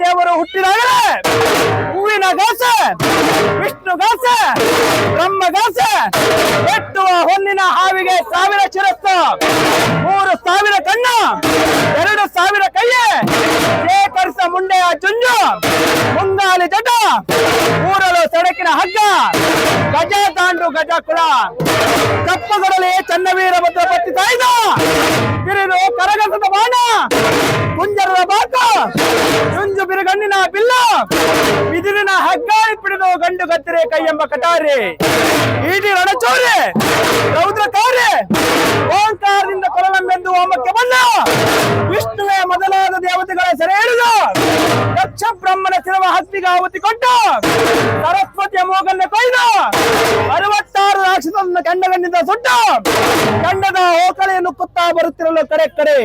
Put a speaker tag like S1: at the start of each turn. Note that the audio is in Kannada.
S1: ದೇವರು ಹುಟ್ಟಿದಾಗಲೇ ಹೂವಿನ ಗಾಸೆ, ವಿಷ್ಣು ಗಾಸೆ, ಬ್ರಹ್ಮ ಗಾಸೆ ಎಟ್ಟುವ ಹೊನ್ನಿನ ಹಾವಿಗೆ ಸಾವಿರ ಶಿರಸ್ಸು, ಮೂರು ಸಾವಿರ ಕಣ್ಣು, ಎರಡು ಸಾವಿರ ಕೈಯೆ, ಶೇಖರಿಸ ಮುಂಡೆಯ ಚುಂಜು ಮುಂಗಾಲಿ ಜಟ, ಊರಲು ಸಡಕಿನ ಹಗ್ಗ, ಗಜ ತಾಂಡು ಗಜ ಕುಳ. ಕಪ್ಪಗಳಲ್ಲಿ ಚನ್ನವೀರ ಭದ್ರ ಕುಂಜರದ ಬಾಕ. ಜುಂಜು ಬಿರುಗಣ್ಣಿನ ಬಿಲ್ಲ. ಬಿದಿರಿನ ಹಗ್ಗಾಳಿ ಪಿಡಿದು ಗಂಡು ಕತ್ತಿರೆ ಕೈ ಎಂಬ ಕಟಾರಿ. ಈಡಿ ರಣಚೋರಿ ರೌದ್ರ ಕಾರಿ ಓಂಕಾರದಿಂದ ಕೊರಲಂಬೆಂದು ಓಮಕ್ಕೆ ಬಂದ ವಿಷ್ಣುವೆ ಮೊದಲಾದ ದೇವತೆಗಳ ಸೆರೆ ಹಿಡಿದು. ದಕ್ಷ ಬ್ರಹ್ಮನ ಶಿರವ ಹತ್ತಿಗೆ ಆಹುತಿ ಕೊಟ್ಟು. ಸರಸ್ವತಿಯ ಮೋಗನ್ನ ಕೊಯ್ದು. ಅರವತ್ತಾರು ರಾಕ್ಷಸರನ್ನು ಕಂಡಗಣ್ಣಿಂದ ಸುಟ್ಟ. ಕಂಡದ ಓಕಳೆಯನ್ನು ನುಕ್ಕುತ್ತಾ ಬರುತ್ತಿರಲ್ಲ ಕಡೆ ಕಡೆ.